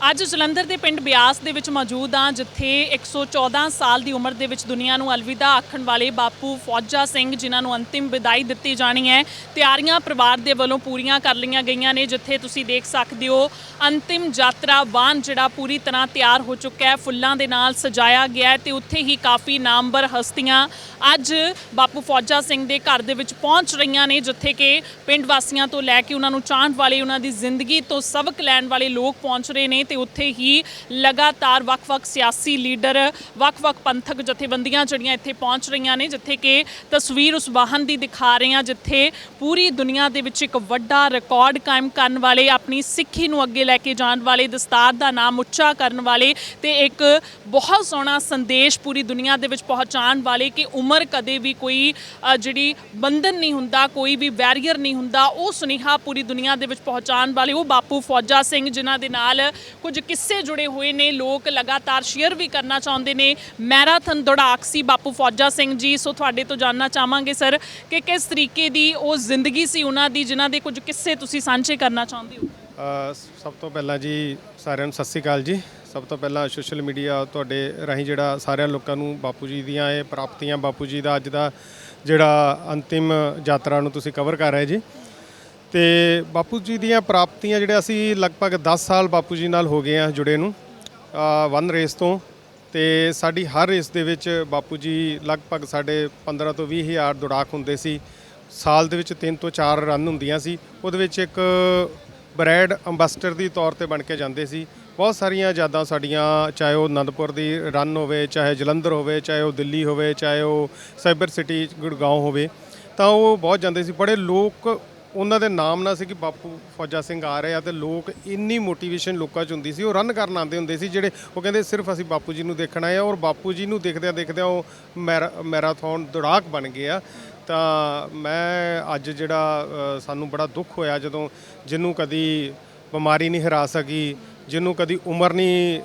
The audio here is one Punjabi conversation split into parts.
ਅੱਜ ਜਲੰਧਰ ਦੇ ਪਿੰਡ ਬਿਆਸ ਦੇ ਵਿੱਚ ਮੌਜੂਦ ਹਾਂ, ਜਿੱਥੇ 114 ਸਾਲ ਦੀ ਉਮਰ ਦੇ ਵਿੱਚ ਦੁਨੀਆ ਨੂੰ ਅਲਵਿਦਾ ਆਖਣ ਵਾਲੇ ਬਾਪੂ ਫੌਜਾ ਸਿੰਘ, ਜਿਨ੍ਹਾਂ ਨੂੰ ਅੰਤਿਮ ਵਿਦਾਈ ਦਿੱਤੀ ਜਾਣੀ ਹੈ। ਤਿਆਰੀਆਂ ਪਰਿਵਾਰ ਦੇ ਵੱਲੋਂ ਪੂਰੀਆਂ ਕਰ ਲਈਆਂ ਗਈਆਂ ਨੇ, ਜਿੱਥੇ ਤੁਸੀਂ ਦੇਖ ਸਕਦੇ ਹੋ, ਅੰਤਿਮ ਯਾਤਰਾ ਵਾਹਨ ਜਿਹੜਾ ਪੂਰੀ ਤਰ੍ਹਾਂ ਤਿਆਰ ਹੋ ਚੁੱਕਾ ਹੈ। ਫੁੱਲਾਂ ਦੇ ਨਾਲ ਸਜਾਇਆ ਗਿਆ ਹੈ ਤੇ ਉੱਥੇ ਹੀ ਕਾਫੀ ਨਾਮਵਰ ਹਸਤੀਆਂ ਅੱਜ ਬਾਪੂ ਫੌਜਾ ਸਿੰਘ ਦੇ ਘਰ ਦੇ ਵਿੱਚ ਪਹੁੰਚ ਰਹੀਆਂ ਨੇ, ਜਿੱਥੇ ਕਿ ਪਿੰਡ ਵਾਸੀਆਂ ਤੋਂ ਲੈ ਕੇ ਉਹਨਾਂ ਨੂੰ ਚਾਹਣ ਵਾਲੇ, ਉਹਨਾਂ ਦੀ ਜ਼ਿੰਦਗੀ ਤੋਂ ਸਬਕ ਲੈਣ ਵਾਲੇ ਲੋਕ ਪਹੁੰਚ ਰਹੇ ਨੇ। ਤੇ ਉੱਥੇ ਹੀ ਲਗਾਤਾਰ ਵੱਖ-ਵੱਖ ਸਿਆਸੀ ਲੀਡਰ, ਵੱਖ-ਵੱਖ ਪੰਥਕ ਜਥੇਬੰਦੀਆਂ ਜਿਹੜੀਆਂ ਇੱਥੇ ਪਹੁੰਚ ਰਹੀਆਂ ਨੇ, ਜਿੱਥੇ ਕਿ ਤਸਵੀਰ ਉਸ ਵਾਹਨ ਦੀ ਦਿਖਾ ਰਹੇ ਹਾਂ, ਜਿੱਥੇ ਪੂਰੀ ਦੁਨੀਆ ਦੇ ਵਿੱਚ ਇੱਕ ਵੱਡਾ ਰਿਕਾਰਡ ਕਾਇਮ ਕਰਨ ਵਾਲੇ, ਆਪਣੀ ਸਿੱਖੀ ਨੂੰ ਅੱਗੇ ਲੈ ਕੇ ਜਾਣ ਵਾਲੇ, ਦਸਤਾਰ ਦਾ ਨਾਮ ਉੱਚਾ ਕਰਨ ਵਾਲੇ ਤੇ ਇੱਕ ਬਹੁਤ ਸੋਹਣਾ ਸੰਦੇਸ਼ ਪੂਰੀ ਦੁਨੀਆ ਦੇ ਵਿੱਚ ਪਹੁੰਚਾਉਣ ਵਾਲੇ ਕਿ ਉਮਰ ਕਦੇ ਵੀ ਕੋਈ ਜਿਹੜੀ ਬੰਧਨ ਨਹੀਂ ਹੁੰਦਾ, ਕੋਈ ਵੀ ਬੈਰੀਅਰ ਨਹੀਂ ਹੁੰਦਾ, ਉਹ ਸੁਨੇਹਾ ਪੂਰੀ ਦੁਨੀਆ ਦੇ ਵਿੱਚ ਪਹੁੰਚਾਉਣ ਵਾਲੇ ਉਹ ਬਾਪੂ ਫੌਜਾ ਸਿੰਘ, ਜਿਨ੍ਹਾਂ ਦੇ ਨਾਲ ਕੁਝ ਕਿੱਸੇ ਜੁੜੇ ਹੋਏ ਨੇ, ਲੋਕ ਲਗਾਤਾਰ ਸ਼ੇਅਰ ਵੀ ਕਰਨਾ ਚਾਹੁੰਦੇ ਨੇ। ਮੈਰਾਥਨ ਦੌੜਾਕ ਸੀ ਬਾਪੂ ਫੌਜਾ ਸਿੰਘ ਜੀ, ਸੋ ਤੁਹਾਡੇ ਤੋਂ ਜਾਨਣਾ ਚਾਹਾਂਗੇ ਸਰ ਕਿ ਕਿਸ ਤਰੀਕੇ ਦੀ ਉਹ ਜ਼ਿੰਦਗੀ ਸੀ ਉਹਨਾਂ ਦੀ, ਜਿਨ੍ਹਾਂ ਦੇ ਕੁਝ ਕਿੱਸੇ ਤੁਸੀਂ ਸਾਂਝੇ ਕਰਨਾ ਚਾਹੁੰਦੇ ਹੋ? ਸਭ ਤੋਂ ਪਹਿਲਾਂ ਜੀ ਸਾਰਿਆਂ ਨੂੰ ਸਤਿ ਸ੍ਰੀ ਅਕਾਲ ਜੀ। ਸਭ ਤੋਂ ਪਹਿਲਾਂ ਸੋਸ਼ਲ ਮੀਡੀਆ ਤੁਹਾਡੇ ਰਾਹੀਂ ਜਿਹੜਾ ਸਾਰਿਆਂ ਲੋਕਾਂ ਨੂੰ ਬਾਪੂ ਜੀ ਦੀਆਂ ਇਹ ਪ੍ਰਾਪਤੀਆਂ, ਬਾਪੂ ਜੀ ਦਾ ਅੱਜ ਦਾ ਜਿਹੜਾ ਅੰਤਿਮ ਯਾਤਰਾ ਨੂੰ ਤੁਸੀਂ ਕਵਰ ਕਰ ਰਹੇ ਜੀ। ਤੇ ਬਾਪੂ ਜੀ ਦੀਆਂ ਪ੍ਰਾਪਤੀਆਂ ਜਿਹੜੇ ਅਸੀਂ ਲਗਭਗ 10 ਸਾਲ ਬਾਪੂ ਜੀ ਨਾਲ ਹੋ ਗਏ ਆ ਜੁੜੇ ਨੂੰ ਵਨ ਰੇਸ ਤੋਂ ਤੇ ਸਾਡੀ ਹਰ ਰੇਸ ਦੇ ਵਿੱਚ ਬਾਪੂ ਜੀ ਲਗਭਗ ਸਾਡੇ 15 ਤੋਂ 20 ਹਜ਼ਾਰ ਦੌੜਾਕ ਹੁੰਦੇ ਸੀ। ਸਾਲ ਦੇ ਵਿੱਚ 3 ਤੋਂ 4 ਰਨ ਹੁੰਦੀਆਂ ਸੀ। ਉਹਦੇ ਵਿੱਚ ਇੱਕ ਬ੍ਰੈਡ ਅੰਬੈਸਡਰ ਦੀ ਤੌਰ ਤੇ ਬਣ ਕੇ ਜਾਂਦੇ ਸੀ। ਬਹੁਤ ਸਾਰੀਆਂ ਯਾਦਾਂ ਸਾਡੀਆਂ, ਚਾਹੇ ਉਹ ਅਨੰਦਪੁਰ ਦੀ ਰਨ ਹੋਵੇ, ਚਾਹੇ ਜਲੰਧਰ ਹੋਵੇ, ਚਾਹੇ ਉਹ ਦਿੱਲੀ ਹੋਵੇ, ਚਾਹੇ ਉਹ ਸਾਈਬਰ ਸਿਟੀ ਗੁੜਗਾਉਂ ਹੋਵੇ, ਤਾਂ ਉਹ ਬਹੁਤ ਜਾਂਦੇ ਸੀ। ਬੜੇ ਲੋਕ ਉਹਨਾਂ ਦੇ ਨਾਮ ਨਾਲ ਸੀ ਕਿ ਬਾਪੂ ਫੌਜਾ ਸਿੰਘ ਆ ਰਹੇ ਆ ਤੇ ਲੋਕ ਇੰਨੀ ਮੋਟੀਵੇਸ਼ਨ ਲੋਕਾਂ 'ਚ ਹੁੰਦੀ ਸੀ, ਉਹ ਰਨ ਕਰਨ ਆਉਂਦੇ ਹੁੰਦੇ ਸੀ ਜਿਹੜੇ ਉਹ ਕਹਿੰਦੇ ਸਿਰਫ ਅਸੀਂ ਬਾਪੂ ਜੀ ਨੂੰ ਦੇਖਣਾ ਹੈ ਔਰ ਬਾਪੂ ਜੀ ਨੂੰ ਦੇਖਦਿਆਂ ਦੇਖਦਿਆਂ ਉਹ ਮੈਰਾ- ਮੈਰਾਥਨ ਦੌੜਾਕ ਬਣ ਗਏ ਆ। ਤਾਂ ਮੈਂ ਅੱਜ ਜਿਹੜਾ ਸਾਨੂੰ ਬੜਾ ਦੁੱਖ ਹੋਇਆ ਜਦੋਂ ਜਿਹਨੂੰ ਕਦੀ ਬਿਮਾਰੀ ਨਹੀਂ ਹਰਾ ਸਕੀ, ਜਿਹਨੂੰ ਕਦੀ ਉਮਰ ਨਹੀਂ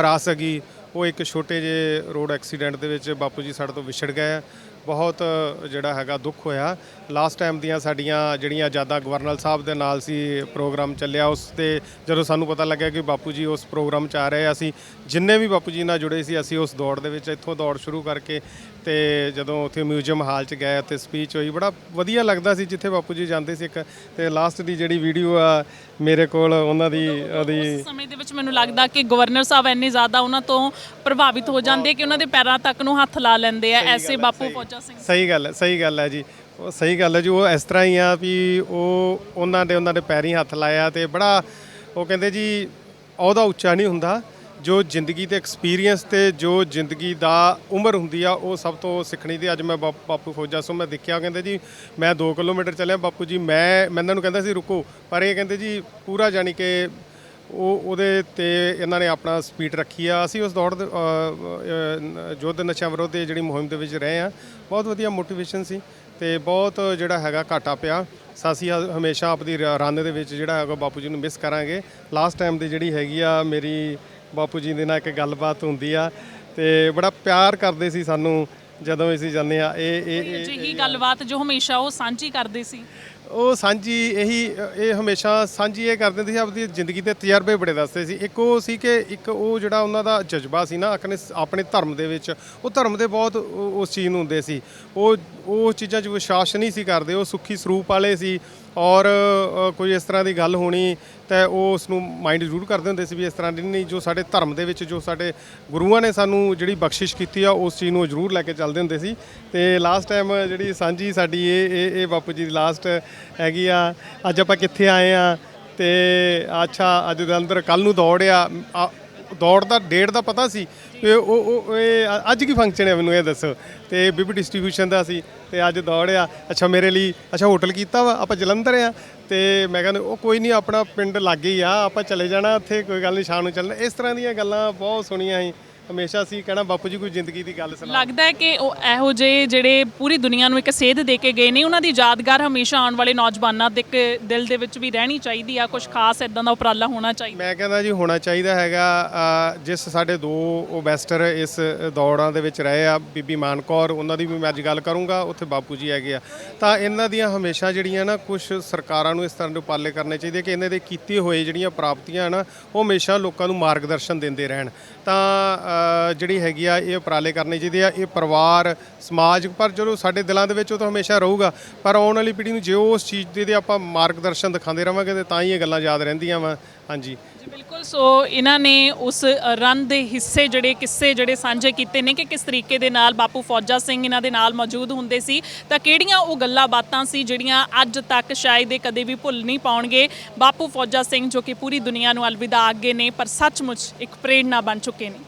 ਹਰਾ ਸਕੀ, ਉਹ ਇੱਕ ਛੋਟੇ ਜਿਹੇ ਰੋਡ ਐਕਸੀਡੈਂਟ ਦੇ ਵਿੱਚ ਬਾਪੂ ਜੀ ਸਾਡੇ ਤੋਂ ਵਿਛੜ ਗਏ ਆ। ਬਹੁਤ ਜਿਹੜਾ ਹੈਗਾ ਦੁੱਖ ਹੋਇਆ। ਲਾਸਟ ਟਾਈਮ ਦੀਆਂ ਸਾਡੀਆਂ ਜਿਹੜੀਆਂ ਜ਼ਿਆਦਾ ਗਵਰਨਰ ਸਾਹਿਬ ਦੇ ਨਾਲ ਸੀ ਪ੍ਰੋਗਰਾਮ ਚੱਲਿਆ ਉਸ ਤੇ ਜਦੋਂ ਸਾਨੂੰ ਪਤਾ ਲੱਗਿਆ ਕਿ ਬਾਪੂ ਜੀ ਉਸ ਪ੍ਰੋਗਰਾਮ 'ਚ ਆ ਰਹੇ ਆ, ਅਸੀਂ ਜਿੰਨੇ ਵੀ ਬਾਪੂ ਜੀ ਨਾਲ ਜੁੜੇ ਸੀ ਅਸੀਂ ਉਸ ਦੌੜ ਦੇ ਵਿੱਚ ਇੱਥੋਂ ਦੌੜ ਸ਼ੁਰੂ ਕਰਕੇ ਤੇ ਜਦੋਂ ਉੱਥੇ ਮਿਊਜ਼ੀਅਮ ਹਾਲ 'ਚ ਗਏ ਤੇ ਸਪੀਚ ਹੋਈ ਬੜਾ ਵਧੀਆ ਲੱਗਦਾ ਸੀ ਜਿੱਥੇ ਬਾਪੂ ਜੀ ਜਾਂਦੇ ਸੀ ਇੱਕ ਤੇ ਲਾਸਟ ਦੀ ਜਿਹੜੀ ਵੀਡੀਓ ਆ ਮੇਰੇ ਕੋਲ ਉਹਨਾਂ ਦੀ ਉਹਦੀ ਸਮੇਂ ਦੇ ਵਿੱਚ ਮੈਨੂੰ ਲੱਗਦਾ ਕਿ ਗਵਰਨਰ ਸਾਹਿਬ ਇੰਨੇ ਜ਼ਿਆਦਾ ਉਹਨਾਂ ਤੋਂ ਪ੍ਰਭਾਵਿਤ ਹੋ ਜਾਂਦੇ ਕਿ ਉਹਨਾਂ ਦੇ ਪੈਰਾਂ ਤੱਕ ਨੂੰ ਹੱਥ ਲਾ ਲੈਂਦੇ ਆ ਐਸੇ ਬਾਪੂ ਫੌਜਾ ਸਿੰਘ। ਸਹੀ ਗੱਲ ਹੈ ਸਹੀ ਗੱਲ ਹੈ ਜੀ। ਉਹ ਸਹੀ ਗੱਲ ਹੈ ਜੀ ਉਹ ਇਸ ਤਰ੍ਹਾਂ ਹੀ ਆ ਵੀ ਉਹ ਉਹਨਾਂ ਦੇ ਉਹਨਾਂ ਦੇ ਪੈਰੀਂ ਹੱਥ ਲਾਇਆ ਤੇ ਬੜਾ ਉਹ ਕਹਿੰਦੇ ਜੀ ਉਹਦਾ ਉੱਚਾ ਨਹੀਂ ਹੁੰਦਾ। ਜੋ ਜ਼ਿੰਦਗੀ ਤੇ ਐਕਸਪੀਰੀਅੰਸ ਤੇ ਜੋ ਜ਼ਿੰਦਗੀ ਦਾ ਉਮਰ ਹੁੰਦੀ ਆ ਉਹ ਸਭ ਤੋਂ ਸਿੱਖਣੀ ਦੀ ਅੱਜ ਮੈਂ ਬਾਪ- ਬਾਪੂ ਫੌਜਾ ਸੋ ਮੈਂ ਦੇਖਿਆ ਕਹਿੰਦੇ ਜੀ ਮੈਂ 2 ਕਿਲੋਮੀਟਰ ਚੱਲਿਆ ਬਾਪੂ ਜੀ ਮੈਂ ਮੈਂ ਇਹਨਾਂ ਨੂੰ ਕਹਿੰਦਾ ਸੀ ਰੁਕੋ। ਪਰ ਇਹ ਕਹਿੰਦੇ ਜੀ ਪੂਰਾ ਜਾਣੀ ਕਿ ਉਹ ਉਹਦੇ ਤੇ ਇਹਨਾਂ ਨੇ ਆਪਣਾ ਸਪੀਡ ਰੱਖੀ ਆ। ਅਸੀਂ ਉਸ ਦੌੜ ਦੇ, ਅ, ਅ, ਯੁੱਧ ਨਸ਼ਾ ਵਿਰੋਧ ਦੀ ਜਿਹੜੀ ਮੁਹਿੰਮ ਦੇ ਵਿੱਚ ਰਹੇ ਆ ਬਹੁਤ ਵਧੀਆ ਮੋਟੀਵੇਸ਼ਨ ਸੀ ਤੇ ਬਹੁਤ ਜਿਹੜਾ ਹੈਗਾ ਘਾਟਾ ਪਿਆ। ਸੋ ਅਸੀਂ ਹਮੇਸ਼ਾ ਆਪਦੀ ਰ- ਰਨ ਦੇ ਵਿੱਚ ਜਿਹੜਾ ਹੈਗਾ ਬਾਪੂ ਜੀ ਨੂੰ ਮਿਸ ਕਰਾਂਗੇ। ਲਾਸਟ ਟਾਈਮ ਦੀ ਜਿਹੜੀ ਹੈਗੀ ਆ ਮੇਰੀ ਬਾਪੂ ਜੀ ਦੇ ਨਾਲ ਇੱਕ ਗੱਲਬਾਤ ਹੁੰਦੀ ਆ ਤੇ ਬੜਾ ਪਿਆਰ ਕਰਦੇ ਸੀ ਸਾਨੂੰ ਜਦੋਂ ਅਸੀਂ ਜਾਂਦੇ ਆ। ਇਹ ਇਹ ਇਹ- ਅਜਿਹੀ ਗੱਲਬਾਤ ਜੋ ਹਮੇਸ਼ਾ ਉਹ ਸਾਂਝੀ ਕਰਦੇ ਸੀ? ਉਹ ਸਾਂਝੀ ਇਹੀ ਇਹ ਹਮੇਸ਼ਾ ਸਾਂਝੀ ਇਹ ਕਰਦੇ ਸੀ ਆਪਣੀ ਜ਼ਿੰਦਗੀ ਦੇ ਤਜਰਬੇ ਬੜੇ ਦੱਸਦੇ ਸੀ। ਇੱਕ ਉਹ ਸੀ ਕਿ ਇੱਕ ਉਹ ਜਿਹੜਾ ਉਹਨਾਂ ਦਾ ਜਜ਼ਬਾ ਸੀ ਨਾ ਆਪਣੇ ਆਪਣੇ ਧਰਮ ਦੇ ਵਿੱਚ ਉਹ ਧਰਮ ਦੇ ਬਹੁਤ ਉਸ ਚੀਜ਼ ਨੂੰ ਹੁੰਦੇ ਸੀ। ਉਹ ਉਹ ਚੀਜ਼ਾਂ 'ਚ ਵਿਸ਼ਵਾਸ ਨਹੀਂ ਸੀ ਕਰਦੇ ਉਹ ਸੁੱਖੀ ਸਰੂਪ ਵਾਲੇ ਸੀ। ਔਰ ਕੋਈ ਇਸ ਤਰ੍ਹਾਂ ਦੀ ਗੱਲ ਹੋਣੀ ਤਾਂ ਉਹ ਉਸ ਨੂੰ ਮਾਈਂਡ ਜ਼ਰੂਰ ਕਰਦੇ ਹੁੰਦੇ ਸੀ ਵੀ ਇਸ ਤਰ੍ਹਾਂ ਦੀ ਨਹੀਂ ਜੋ ਸਾਡੇ ਧਰਮ ਦੇ ਵਿੱਚ ਜੋ ਸਾਡੇ ਗੁਰੂਆਂ ਨੇ ਸਾਨੂੰ ਜਿਹੜੀ ਬਖਸ਼ਿਸ਼ ਕੀਤੀ ਆ ਉਸ ਚੀਜ਼ ਨੂੰ ਜ਼ਰੂਰ ਲੈ ਕੇ ਚੱਲਦੇ ਹੁੰਦੇ ਸੀ। ਤੇ ਲਾਸਟ ਟਾਈਮ ਜਿਹੜੀ ਸਾਂਝੀ ਸਾਡੀ ਇਹ ਇਹ ਇਹ ਬਾਪੂ ਜੀ ਦੀ ਲਾਸਟ ਹੈਗੀ ਆ ਅੱਜ ਆਪਾਂ ਕਿੱਥੇ ਆਏ ਆ ਤੇ ਅੱਛਾ ਅੱਜ ਦੇ ਅੰਦਰ ਕੱਲ ਨੂੰ ਦੌੜਿਆ ਆ, ਦੌੜ ਦਾ ਡੇਟ ਦਾ ਪਤਾ ਸੀ ਤੇ ਉਹ ਉਹ ਇਹ ਅੱਜ ਕੀ ਫੰਕਸ਼ਨ ਹੈ ਮੈਨੂੰ ਇਹ ਦੱਸੋ? ਤੇ ਬਿਬ ਡਿਸਟ੍ਰੀਬਿਊਸ਼ਨ ਦਾ ਸੀ ਤੇ ਅੱਜ ਦੌੜ ਆ ਅੱਛਾ, ਮੇਰੇ ਲਈ, ਅੱਛਾ ਹੋਟਲ ਕੀਤਾ ਵਾ, ਆਪਾਂ ਜਲੰਧਰ ਆ। ਤੇ ਮੈਂ ਕਹਿੰਦਾ, ਉਹ ਕੋਈ ਨਹੀਂ, ਆਪਣਾ ਪਿੰਡ ਲਾਗੇ ਹੀ ਆ, ਆਪਾਂ ਚਲੇ ਜਾਣਾ, ਉੱਥੇ ਕੋਈ ਗੱਲ ਨਹੀਂ, ਸ਼ਾਮ ਨੂੰ ਚੱਲਣਾ। ਇਸ ਤਰ੍ਹਾਂ ਦੀਆਂ ਗੱਲਾਂ ਬਹੁਤ ਸੁਣੀਆਂ ਸੀ। ਹਮੇਸ਼ਾ ਅਸੀਂ ਕਹਿਣਾ ਬਾਪੂ ਜੀ ਕੋਈ ਜ਼ਿੰਦਗੀ ਦੀ ਗੱਲ ਸੁਣਾ ਲੱਗਦਾ ਹੈ ਕਿ ਉਹ ਇਹੋ ਜਿਹੇ ਜਿਹੜੇ ਪੂਰੀ ਦੁਨੀਆ ਨੂੰ ਇੱਕ ਸੇਧ ਦੇ ਕੇ ਗਏ ਨੇ ਉਹਨਾਂ ਦੀ ਯਾਦਗਾਰ ਹਮੇਸ਼ਾ ਆਉਣ ਵਾਲੇ ਨੌਜਵਾਨਾਂ ਦੇ ਇੱਕ ਦਿਲ ਦੇ ਵਿੱਚ ਵੀ ਰਹਿਣੀ ਚਾਹੀਦੀ ਆ ਕੁਝ ਖਾਸ ਇਦਾਂ ਦਾ ਉਪਰਾਲਾ ਹੋਣਾ ਚਾਹੀਦਾ। ਮੈਂ ਕਹਿੰਦਾ ਜੀ ਹੋਣਾ ਚਾਹੀਦਾ ਹੈਗਾ ਜਿਸ ਸਾਡੇ ਦੋ ਓਬੈਸਟਰ ਇਸ ਦੌੜਾਂ ਦੇ ਵਿੱਚ ਰਹੇ ਆ ਬੀਬੀ ਮਾਨਕੌਰ ਉਹਨਾਂ ਦੀ ਵੀ ਮੈਂ ਅੱਜ ਗੱਲ ਕਰੂੰਗਾ ਉੱਥੇ ਬਾਪੂ ਜੀ ਹੈਗੇ ਆ। ਤਾਂ ਇਹਨਾਂ ਦੀਆਂ ਹਮੇਸ਼ਾ ਜਿਹੜੀਆਂ ਨਾ ਕੁਝ ਸਰਕਾਰਾਂ ਨੂੰ ਇਸ ਤਰ੍ਹਾਂ ਦੇ ਉਪਰਾਲੇ ਕਰਨੇ ਚਾਹੀਦੇ ਕਿ ਇਹਨਾਂ ਦੇ ਕੀਤੇ ਹੋਏ ਜਿਹੜੀਆਂ ਪ੍ਰਾਪਤੀਆਂ ਨਾ ਉਹ ਹਮੇਸ਼ਾ ਲੋਕਾਂ ਨੂੰ ਮਾਰਗਦਰਸ਼ਨ ਦਿੰਦੇ ਰਹਿਣ। ਤਾਂ ਜਿਹੜੀ ਹੈਗੀ ਆ, ਇਹ ਉਪਰਾਲੇ ਕਰਨੇ ਚਾਹੀਦੇ ਆ। ਇਹ ਪਰਿਵਾਰ, ਸਮਾਜ, ਪਰ ਚਲੋ ਸਾਡੇ ਦਿਲਾਂ ਦੇ ਵਿੱਚ ਉਹ ਤਾਂ ਹਮੇਸ਼ਾ ਰਹੂਗਾ। ਪਰ ਆਉਣ ਵਾਲੀ ਪੀੜ੍ਹੀ ਨੂੰ ਜੇ ਉਸ ਚੀਜ਼ ਦੇ ਦੇ ਆਪਾਂ ਮਾਰਗਦਰਸ਼ਨ ਦਿਖਾਉਂਦੇ ਰਵਾਂਗੇ, ਤੇ ਤਾਂ ਹੀ ਇਹ ਗੱਲਾਂ ਯਾਦ ਰਹਿੰਦੀਆਂ ਵਾ। ਹਾਂਜੀ। ਜੀ, ਬਿਲਕੁਲ। ਸੋ ਇਹਨਾਂ ਨੇ ਉਸ ਰਨ ਦੇ ਹਿੱਸੇ ਜਿਹੜੇ, ਕਿੱਸੇ ਜਿਹੜੇ ਸਾਂਝੇ ਕੀਤੇ ਨੇ ਕਿ ਕਿਸ ਤਰੀਕੇ ਦੇ ਨਾਲ ਬਾਪੂ ਫੌਜਾ ਸਿੰਘ ਇਹਨਾਂ ਦੇ ਨਾਲ ਮੌਜੂਦ ਹੁੰਦੇ ਸੀ। ਤਾਂ ਕਿਹੜੀਆਂ ਉਹ ਗੱਲਾਂ ਬਾਤਾਂ ਸੀ ਜਿਹੜੀਆਂ ਅੱਜ ਤੱਕ ਸ਼ਾਇਦ ਇਹ ਕਦੇ ਵੀ ਭੁੱਲ ਨਹੀਂ ਪਾਉਣਗੇ? ਬਾਪੂ ਫੌਜਾ ਸਿੰਘ ਜੋ ਕਿ ਪੂਰੀ ਦੁਨੀਆ ਨੂੰ ਅਲਵਿਦਾ ਆਗੇ ਨੇ, ਪਰ ਸੱਚਮੁੱਚ ਇੱਕ ਪ੍ਰੇਰਣਾ ਬਣ ਚੁੱਕੇ ਨੇ।